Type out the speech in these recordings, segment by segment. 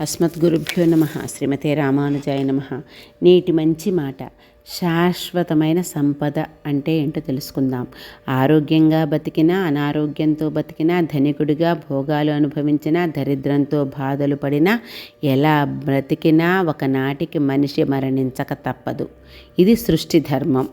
అస్మద్గురుభ్యో నమ. శ్రీమతే రామానుజాయ నమ. నేటి మంచి మాట. శాశ్వతమైన సంపద అంటే ఏంటో తెలుసుకుందాం. ఆరోగ్యంగా బతికినా అనారోగ్యంతో బతికినా ధనికుడిగా భోగాలు అనుభవించినా దరిద్రంతో బాధలు పడినా ఎలా బ్రతికినా ఒకనాటికి మనిషి మరణించక తప్పదు. ఇది సృష్టి ధర్మం.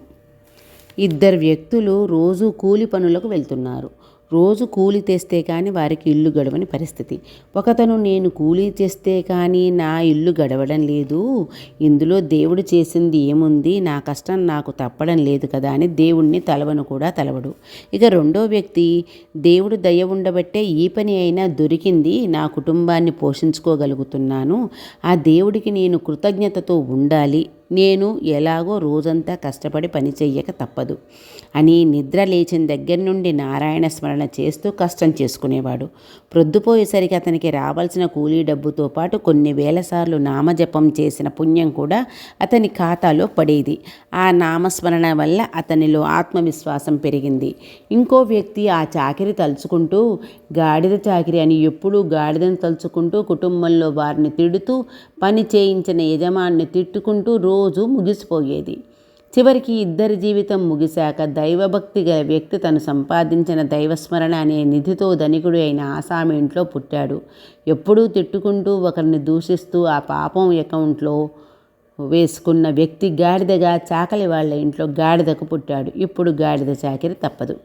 ఇద్దరు వ్యక్తులు రోజు కూలి పనులకు వెళ్తున్నారు. రోజు కూలి తెస్తే కానీ వారికి ఇల్లు గడవని పరిస్థితి. ఒకతను నేను కూలీ చేస్తే కానీ నా ఇల్లు గడవడం లేదు. ఇందులో దేవుడు చేసింది ఏముంది? నా కష్టం నాకు తప్పడం లేదు కదా అని దేవుణ్ణి తలవను కూడా తలవడు. ఇక రెండో వ్యక్తి దేవుడు దయ ఉండబట్టే ఈ పని అయినా దొరికింది. నా కుటుంబాన్ని పోషించుకోగలుగుతున్నాను. ఆ దేవుడికి నేను కృతజ్ఞతతో ఉండాలి. నేను ఎలాగో రోజంతా కష్టపడి పని చెయ్యక తప్పదు. అని నిద్ర లేచిన దగ్గర నుండి నారాయణ స్మరణ చేస్తూ కష్టం చేసుకునేవాడు. ప్రొద్దుపోయేసరికి అతనికి రావాల్సిన కూలీ డబ్బుతో పాటు కొన్ని వేల సార్లు నామజపం చేసిన పుణ్యం కూడా అతని ఖాతాలో పడేది. ఆ నామస్మరణ వల్ల అతనిలో ఆత్మవిశ్వాసం పెరిగింది. ఇంకో వ్యక్తి ఆ చాకిరి తలుచుకుంటూ గాడిద చాకిరి అని ఎప్పుడూ గాడిదను తలుచుకుంటూ కుటుంబంలో వారిని తిడుతూ పని చేయించిన యజమాన్ని తిట్టుకుంటూ రోజు రోజు ముగిసిపోయేది. చివరికి ఇద్దరి జీవితం ముగిశాక దైవభక్తి గల వ్యక్తి తను సంపాదించిన దైవస్మరణ అనే నిధితో ధనికుడు అయిన ఆసామి ఇంట్లో పుట్టాడు. ఎప్పుడూ తిట్టుకుంటూ ఒకరిని దూషిస్తూ ఆ పాపం అకౌంట్లో వేసుకున్న వ్యక్తి గాడిదగా చాకలి వాళ్ళ ఇంట్లో గాడిదకు పుట్టాడు. ఇప్పుడు గాడిద చాకిరి తప్పదు.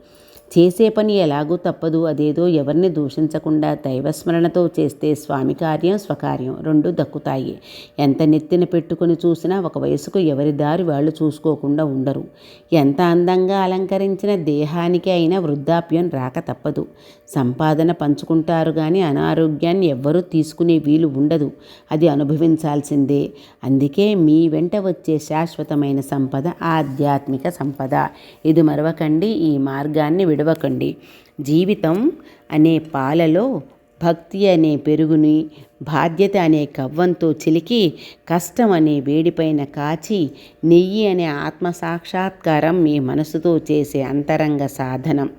చేసే పని ఎలాగూ తప్పదు. అదేదో ఎవరిని దూషించకుండా దైవస్మరణతో చేస్తే స్వామి కార్యం స్వకార్యం రెండు దక్కుతాయి. ఎంత నెత్తిన పెట్టుకుని చూసినా ఒక వయసుకు ఎవరి దారి వాళ్ళు చూసుకోకుండా ఉండరు. ఎంత అందంగా అలంకరించిన దేహానికి అయినా వృద్ధాప్యం రాక తప్పదు. సంపాదన పంచుకుంటారు కానీ అనారోగ్యాన్ని ఎవ్వరూ తీసుకునే వీలు ఉండదు. అది అనుభవించాల్సిందే. అందుకే మీ వెంట వచ్చే శాశ్వతమైన సంపద ఆధ్యాత్మిక సంపద. ఇది మరవకండి. ఈ మార్గాన్ని విడవకండి. జీవితం అనే పాలలో భక్తి అనే పెరుగుని బాధ్యత అనే కవ్వంతో చిలికి కష్టం అనే వేడిపైన కాచి నెయ్యి అనే ఆత్మసాక్షాత్కారం మీ మనసుతో చేసే అంతరంగ సాధనం.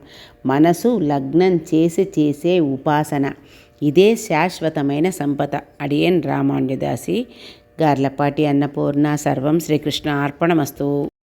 మనసు లగ్నం చేసి చేసే ఉపాసన. ఇదే శాశ్వతమైన సంపద. అడియన్ రామాండ్యదాసి గార్లపాటి అన్నపూర్ణ సర్వం శ్రీకృష్ణ అర్పణమస్తు.